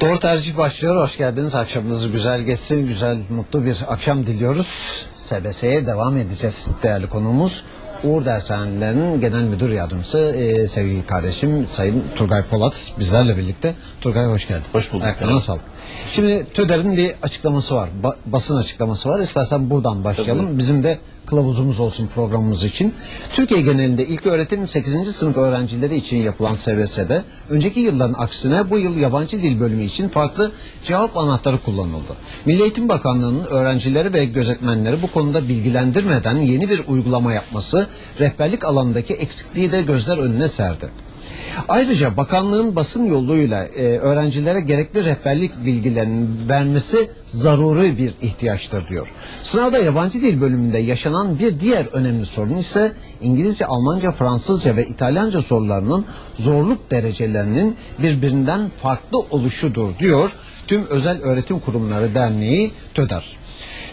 Doğru tercih başlıyor. Hoş geldiniz. Akşamınız güzel geçsin. Güzel, mutlu bir akşam diliyoruz. SBS'ye devam edeceğiz. Değerli konuğumuz Uğur Dershanelerinin Genel Müdür Yardımcısı e, sevgili kardeşim Sayın Turgay Polat bizlerle birlikte. Turgay hoş geldin. Hoş bulduk. Ayaklarına sağlık. Şimdi TÖDER'in bir açıklaması var. Ba- basın açıklaması var. İstersen buradan başlayalım. Bizim de kılavuzumuz olsun programımız için. Türkiye genelinde ilk öğretim 8. sınıf öğrencileri için yapılan SVS'de önceki yılların aksine bu yıl yabancı dil bölümü için farklı cevap anahtarı kullanıldı. Milli Eğitim Bakanlığı'nın öğrencileri ve gözetmenleri bu konuda bilgilendirmeden yeni bir uygulama yapması rehberlik alanındaki eksikliği de gözler önüne serdi. Ayrıca bakanlığın basın yoluyla e, öğrencilere gerekli rehberlik bilgilerini vermesi zaruri bir ihtiyaçtır diyor. Sınavda yabancı dil bölümünde yaşanan bir diğer önemli sorun ise İngilizce, Almanca, Fransızca ve İtalyanca sorularının zorluk derecelerinin birbirinden farklı oluşudur diyor. Tüm Özel Öğretim Kurumları Derneği TÖDER.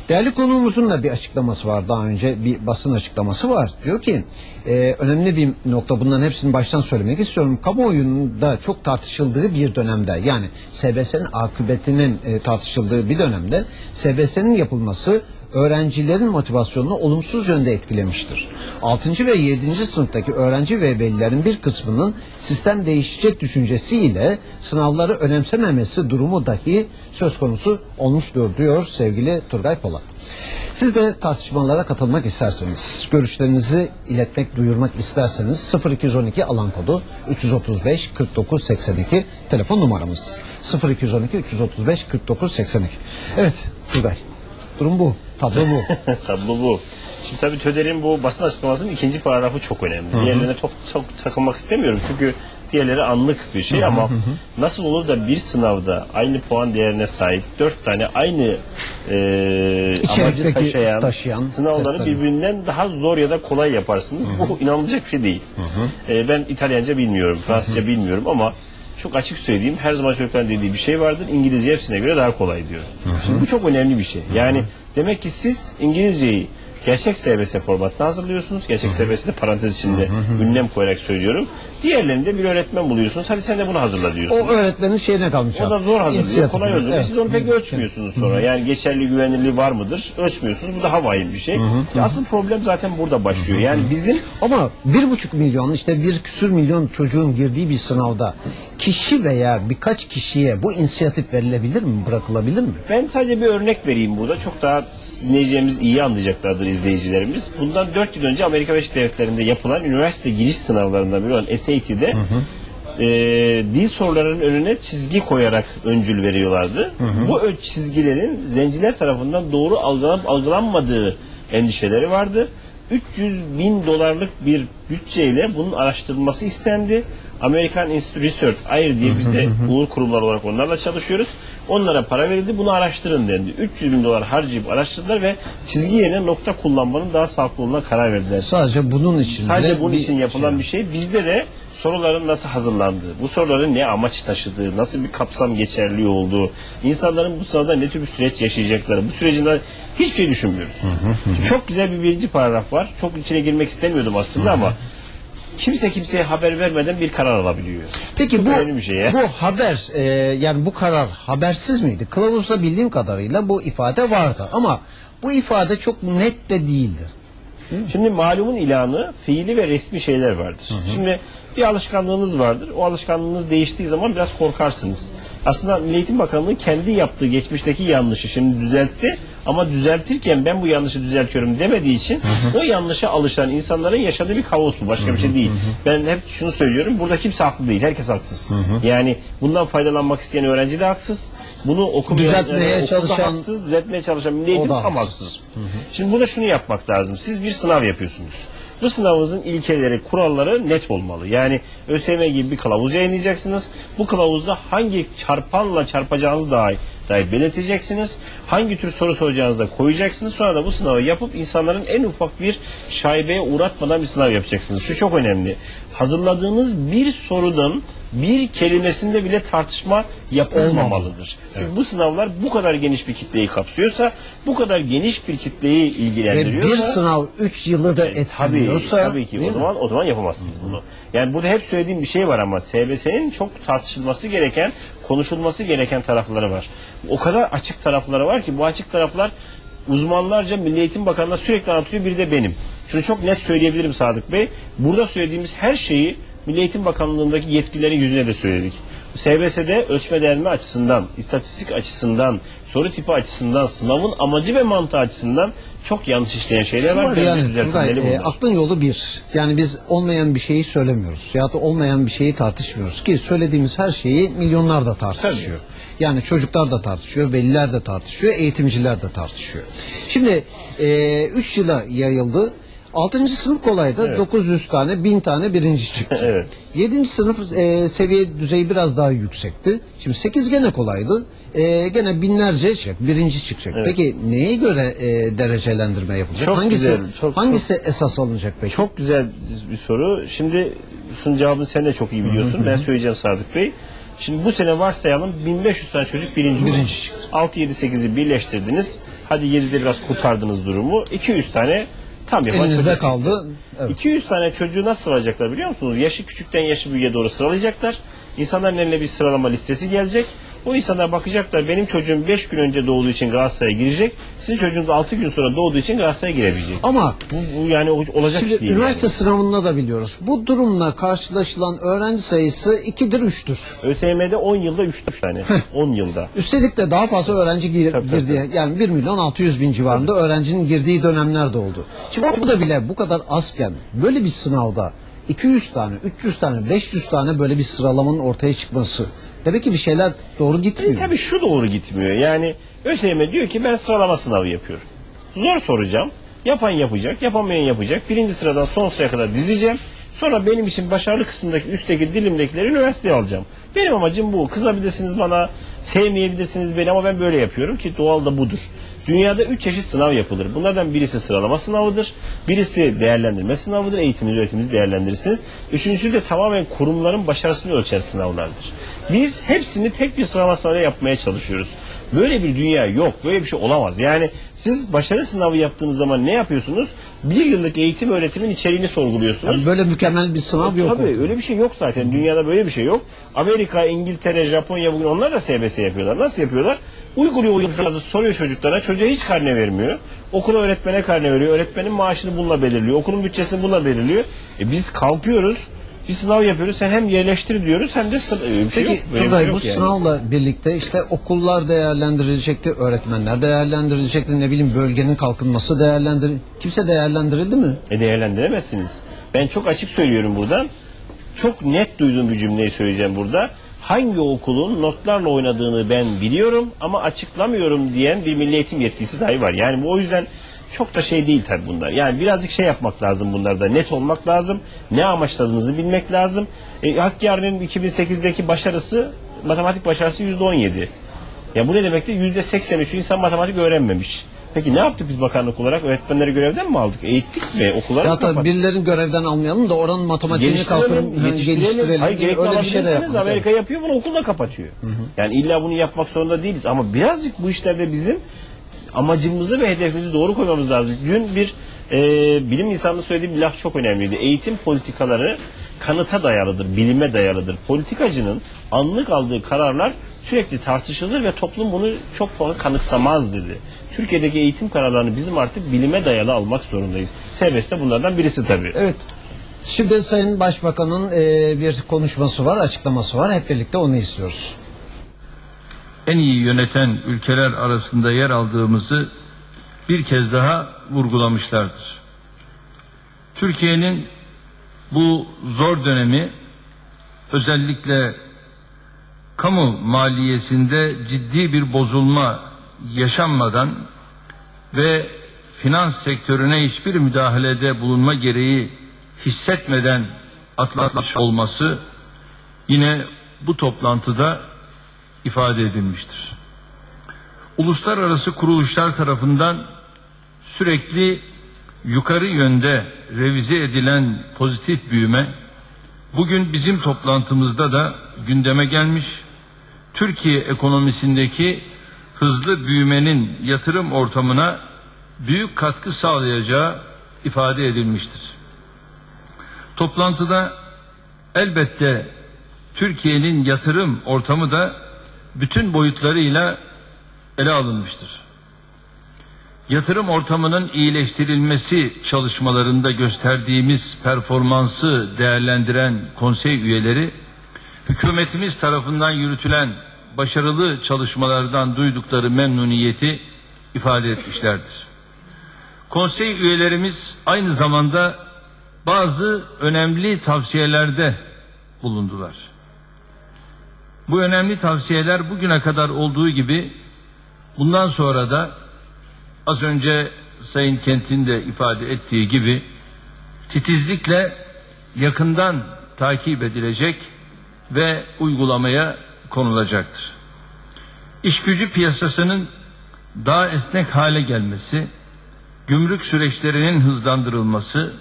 Değerli konuğumuzun da bir açıklaması var daha önce bir basın açıklaması var. Diyor ki e, önemli bir nokta bunların hepsini baştan söylemek istiyorum. Kamuoyunda çok tartışıldığı bir dönemde yani SBS'nin akıbetinin e, tartışıldığı bir dönemde SBS'nin yapılması öğrencilerin motivasyonunu olumsuz yönde etkilemiştir. 6. ve 7. sınıftaki öğrenci ve velilerin bir kısmının sistem değişecek düşüncesiyle sınavları önemsememesi durumu dahi söz konusu olmuştur diyor sevgili Turgay Polat. Siz de tartışmalara katılmak isterseniz, görüşlerinizi iletmek, duyurmak isterseniz 0212 alan kodu 335 49 82 telefon numaramız 0212 335 49 82. Evet Turgay, durum bu, tablo bu. Tablo bu. Şimdi tabii TÖDER'in bu basın açıklamasının ikinci paragrafı çok önemli. Diğerlerine çok, çok takılmak istemiyorum. Çünkü diğerleri anlık bir şey ama nasıl olur da bir sınavda aynı puan değerine sahip dört tane aynı e, amacı taşıyan, taşıyan sınavları testleri. birbirinden daha zor ya da kolay yaparsınız. Bu inanılacak bir şey değil. E, ben İtalyanca bilmiyorum, Fransızca bilmiyorum ama çok açık söyleyeyim her zaman çocukların dediği bir şey vardır. İngilizce hepsine göre daha kolay diyor. Şimdi bu çok önemli bir şey. Yani demek ki siz İngilizceyi gerçek SBS formatında hazırlıyorsunuz. Gerçek SBS'de parantez içinde ünlem koyarak söylüyorum. Diğerlerinde bir öğretmen buluyorsunuz. Hadi sen de bunu hazırla diyorsunuz. O öğretmenin şeyine kalmış. O da zor hazırlıyor, kolay hazırlıyor. Evet. Siz onu pek ölçmüyorsunuz sonra. Yani geçerli güvenilirliği var mıdır? Ölçmüyorsunuz. Bu daha vahim bir şey. Asıl problem zaten burada başlıyor. Yani bizim Ama bir buçuk milyon işte bir küsür milyon çocuğun girdiği bir sınavda kişi veya birkaç kişiye bu inisiyatif verilebilir mi, bırakılabilir mi? Ben sadece bir örnek vereyim burada. Çok daha dinleyicilerimiz iyi anlayacaklardır izleyicilerimiz. Bundan 4 yıl önce Amerika Birleşik Devletleri'nde yapılan üniversite giriş sınavlarından biri olan SAT'de e, dil sorularının önüne çizgi koyarak öncül veriyorlardı. Bu ö- çizgilerin zenciler tarafından doğru algılanıp algılanmadığı endişeleri vardı. 300 bin dolarlık bir bütçeyle bunun araştırılması istendi. American Institute Research, AIR diye biz de uğur kurumları olarak onlarla çalışıyoruz. Onlara para verildi, bunu araştırın dendi. 300 bin dolar harcayıp araştırdılar ve çizgi yerine nokta kullanmanın daha sağlıklı olduğuna karar verdiler. Sadece bunun için. Sadece bunun için yapılan şey. bir şey. Bizde de soruların nasıl hazırlandığı, bu soruların ne amaç taşıdığı, nasıl bir kapsam geçerliği olduğu, insanların bu sınavda ne tür bir süreç yaşayacakları, bu sürecinde hiçbir şey düşünmüyoruz. Çok güzel bir birinci paragraf var. Çok içine girmek istemiyordum aslında ama kimse kimseye haber vermeden bir karar alabiliyor. Peki Çok bu önemli bir şey ya. bu haber e, yani bu karar habersiz miydi? Kılavuzda bildiğim kadarıyla bu ifade vardı ama bu ifade çok net de değildi. Şimdi malumun ilanı fiili ve resmi şeyler vardır. Şimdi bir alışkanlığınız vardır. O alışkanlığınız değiştiği zaman biraz korkarsınız. Aslında Milli Eğitim Bakanlığı kendi yaptığı geçmişteki yanlışı şimdi düzeltti ama düzeltirken ben bu yanlışı düzeltiyorum demediği için o yanlışa alışan insanların yaşadığı bir kaos bu. Başka bir şey değil. Ben hep şunu söylüyorum. Burada kimse haklı değil. Herkes haksız. Yani bundan faydalanmak isteyen öğrenci de haksız. Bunu okumayan Düzeltmeye okulda çalışan- haksız, düzeltmeye çalışan Milli Eğitim tam haksız. haksız. Şimdi burada şunu yapmak lazım. Siz bir sınav yapıyorsunuz. Bu sınavınızın ilkeleri, kuralları net olmalı. Yani ÖSYM gibi bir kılavuz yayınlayacaksınız. Bu kılavuzda hangi çarpanla çarpacağınızı dahi, dahi belirteceksiniz. Hangi tür soru soracağınızı da koyacaksınız. Sonra da bu sınavı yapıp insanların en ufak bir şaibeye uğratmadan bir sınav yapacaksınız. Şu çok önemli. Hazırladığınız bir sorunun bir kelimesinde bile tartışma yapılmamalıdır. Çünkü bu sınavlar bu kadar geniş bir kitleyi kapsıyorsa, bu kadar geniş bir kitleyi Ve ilgilendiriyorsa bir sınav 3 yılı da Tabii, etkiliyorsa tabii ki değil o mi? zaman o zaman yapamazsınız bunu. Yani burada hep söylediğim bir şey var ama SBS'nin çok tartışılması gereken, konuşulması gereken tarafları var. O kadar açık tarafları var ki bu açık taraflar uzmanlarca Milli Eğitim Bakanı'na sürekli anlatıyor bir de benim. Şunu çok net söyleyebilirim Sadık Bey. Burada söylediğimiz her şeyi Milli Eğitim Bakanlığı'ndaki yetkililerin yüzüne de söyledik. SBS'de ölçme değerme açısından, istatistik açısından, soru tipi açısından, sınavın amacı ve mantığı açısından çok yanlış işleyen şeyler Şu var. var yani Turgay, e, aklın yolu bir. Yani biz olmayan bir şeyi söylemiyoruz. Ya da olmayan bir şeyi tartışmıyoruz. Ki söylediğimiz her şeyi milyonlar da tartışıyor. Yani çocuklar da tartışıyor, veliler de tartışıyor, eğitimciler de tartışıyor. Şimdi 3 yıla yayıldı. 6. sınıf kolaydı. 900 tane, 1000 tane birinci çıktı. Evet. 7. sınıf e, seviye düzeyi biraz daha yüksekti. Şimdi 8 gene kolaydı. E, gene binlerce çıkacak, birinci çıkacak. Peki neye göre e, derecelendirme yapılacak? Çok hangisi güzel, çok- hangisi esas alınacak peki? Çok güzel bir soru. Şimdi bunun cevabını sen de çok iyi biliyorsun. Ben söyleyeceğim Sadık Bey. Şimdi bu sene varsayalım 1500 tane çocuk birinci, Birinci oldu. çıktı. 6 7 8'i birleştirdiniz. Hadi 7'de biraz kurtardınız durumu. 200 tane tam yapan Elinizde çocuk kaldı. Evet. 200 tane çocuğu nasıl sıralayacaklar biliyor musunuz? Yaşı küçükten yaşı büyüğe doğru sıralayacaklar. İnsanların eline bir sıralama listesi gelecek. O insanlar bakacaklar benim çocuğum 5 gün önce doğduğu için Galatasaray'a girecek. Sizin çocuğunuz 6 gün sonra doğduğu için Galatasaray'a girebilecek. Ama Bu, bu yani olacak şimdi iş değil. üniversite yani. sınavında da biliyoruz. Bu durumla karşılaşılan öğrenci sayısı 2'dir 3'tür. ÖSYM'de 10 yılda 3 tane. 10 yılda. Üstelik de daha fazla öğrenci gir, Tabii, tabii, girdi. Yani 1 milyon 600 bin civarında öğrencinin girdiği dönemler de oldu. Şimdi bu da bile bu kadar azken böyle bir sınavda 200 tane, 300 tane, 500 tane böyle bir sıralamanın ortaya çıkması demek ki bir şeyler doğru gitmiyor. Tabii şu doğru gitmiyor. Yani ÖSYM diyor ki ben sıralama sınavı yapıyorum. Zor soracağım. Yapan yapacak, yapamayan yapacak. Birinci sıradan son sıraya kadar dizeceğim. Sonra benim için başarılı kısımdaki üstteki dilimdekileri üniversiteye alacağım. Benim amacım bu. Kızabilirsiniz bana, sevmeyebilirsiniz beni ama ben böyle yapıyorum ki doğal da budur. Dünyada üç çeşit sınav yapılır. Bunlardan birisi sıralama sınavıdır. Birisi değerlendirme sınavıdır. Eğitiminizi, öğretiminizi değerlendirirsiniz. Üçüncüsü de tamamen kurumların başarısını ölçen sınavlardır. Biz hepsini tek bir sıralama sınavı yapmaya çalışıyoruz. Böyle bir dünya yok. Böyle bir şey olamaz. Yani siz başarı sınavı yaptığınız zaman ne yapıyorsunuz? Bir yıllık eğitim öğretimin içeriğini sorguluyorsunuz. Yani böyle mükemmel bir sınav yok. Tabii ortada. öyle bir şey yok zaten. Dünyada böyle bir şey yok. Amerika, İngiltere, Japonya bugün onlar da SBS yapıyorlar. Nasıl yapıyorlar? Uyguluyor uyguluyor soruyor çocuklara. Çocuğa hiç karne vermiyor. Okula öğretmene karne veriyor. Öğretmenin maaşını bununla belirliyor. Okulun bütçesini bununla belirliyor. E biz kalkıyoruz. Bir sınav yapıyoruz. Sen hem yerleştir diyoruz hem de sı- öyle bir şey Peki bir Turgay şey bu yani. sınavla birlikte işte okullar değerlendirilecekti, öğretmenler değerlendirilecekti, ne bileyim bölgenin kalkınması değerlendir. Kimse değerlendirildi mi? E değerlendiremezsiniz. Ben çok açık söylüyorum buradan. Çok net duyduğum bir cümleyi söyleyeceğim burada. Hangi okulun notlarla oynadığını ben biliyorum ama açıklamıyorum diyen bir milli eğitim yetkisi dahi var. Yani bu o yüzden çok da şey değil tabii bunlar. Yani birazcık şey yapmak lazım bunlarda. Net olmak lazım. Ne amaçladığınızı bilmek lazım. E, Hakkari'nin 2008'deki başarısı, matematik başarısı %17. Ya bu ne demekti? %83 insan matematik öğrenmemiş. Peki ne yaptık biz bakanlık olarak? Öğretmenleri görevden mi aldık? Eğittik mi? Okulları Ya tabii kapattık? birilerini görevden almayalım da oranın matematiğini kalkın Geliştirelim. Hayır gerekli Öyle bir şey de yapmadık. Amerika yapıyor bunu okulda kapatıyor. Yani illa bunu yapmak zorunda değiliz. Ama birazcık bu işlerde bizim amacımızı ve hedefimizi doğru koymamız lazım. Dün bir e, bilim insanının söylediği bir laf çok önemliydi. Eğitim politikaları kanıta dayalıdır, bilime dayalıdır. Politikacının anlık aldığı kararlar sürekli tartışılır ve toplum bunu çok fazla kanıksamaz dedi. Türkiye'deki eğitim kararlarını bizim artık bilime dayalı almak zorundayız. Serbest de bunlardan birisi tabii. Evet. Şimdi Sayın Başbakan'ın e, bir konuşması var, açıklaması var. Hep birlikte onu istiyoruz. en iyi yöneten ülkeler arasında yer aldığımızı bir kez daha vurgulamışlardır. Türkiye'nin bu zor dönemi özellikle kamu maliyesinde ciddi bir bozulma yaşanmadan ve finans sektörüne hiçbir müdahalede bulunma gereği hissetmeden atlatmış olması yine bu toplantıda ifade edilmiştir. Uluslararası kuruluşlar tarafından sürekli yukarı yönde revize edilen pozitif büyüme bugün bizim toplantımızda da gündeme gelmiş. Türkiye ekonomisindeki hızlı büyümenin yatırım ortamına büyük katkı sağlayacağı ifade edilmiştir. Toplantıda elbette Türkiye'nin yatırım ortamı da bütün boyutlarıyla ele alınmıştır. Yatırım ortamının iyileştirilmesi çalışmalarında gösterdiğimiz performansı değerlendiren konsey üyeleri, hükümetimiz tarafından yürütülen başarılı çalışmalardan duydukları memnuniyeti ifade etmişlerdir. Konsey üyelerimiz aynı zamanda bazı önemli tavsiyelerde bulundular. Bu önemli tavsiyeler bugüne kadar olduğu gibi bundan sonra da az önce Sayın Kent'in de ifade ettiği gibi titizlikle yakından takip edilecek ve uygulamaya konulacaktır. İş gücü piyasasının daha esnek hale gelmesi, gümrük süreçlerinin hızlandırılması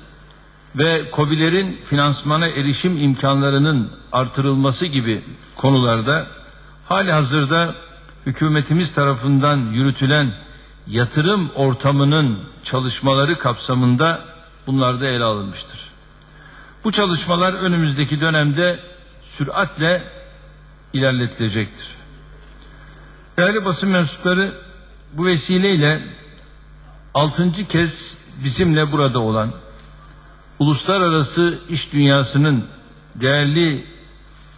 ve KOBİ'lerin finansmana erişim imkanlarının artırılması gibi konularda hali hazırda hükümetimiz tarafından yürütülen yatırım ortamının çalışmaları kapsamında bunlar da ele alınmıştır. Bu çalışmalar önümüzdeki dönemde süratle ilerletilecektir. Değerli basın mensupları bu vesileyle altıncı kez bizimle burada olan uluslararası iş dünyasının değerli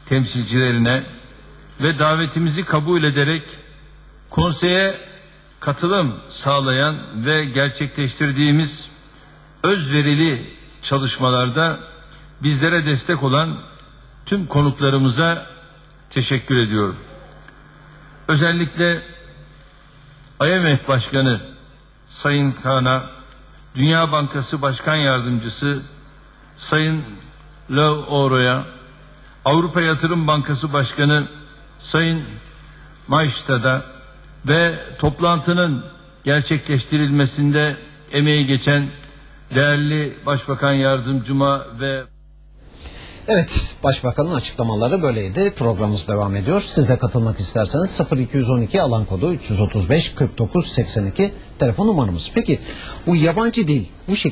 temsilcilerine ve davetimizi kabul ederek konseye katılım sağlayan ve gerçekleştirdiğimiz özverili çalışmalarda bizlere destek olan tüm konuklarımıza teşekkür ediyorum. Özellikle IMF Başkanı Sayın Kaan'a, Dünya Bankası Başkan Yardımcısı Sayın Leo Oro'ya, Avrupa Yatırım Bankası Başkanı Sayın Maişta'da ve toplantının gerçekleştirilmesinde emeği geçen değerli Başbakan Yardımcıma ve Evet, Başbakanın açıklamaları böyleydi. Programımız devam ediyor. Siz de katılmak isterseniz 0212 alan kodu 335 49 82 telefon numaramız. Peki bu yabancı dil bu şekilde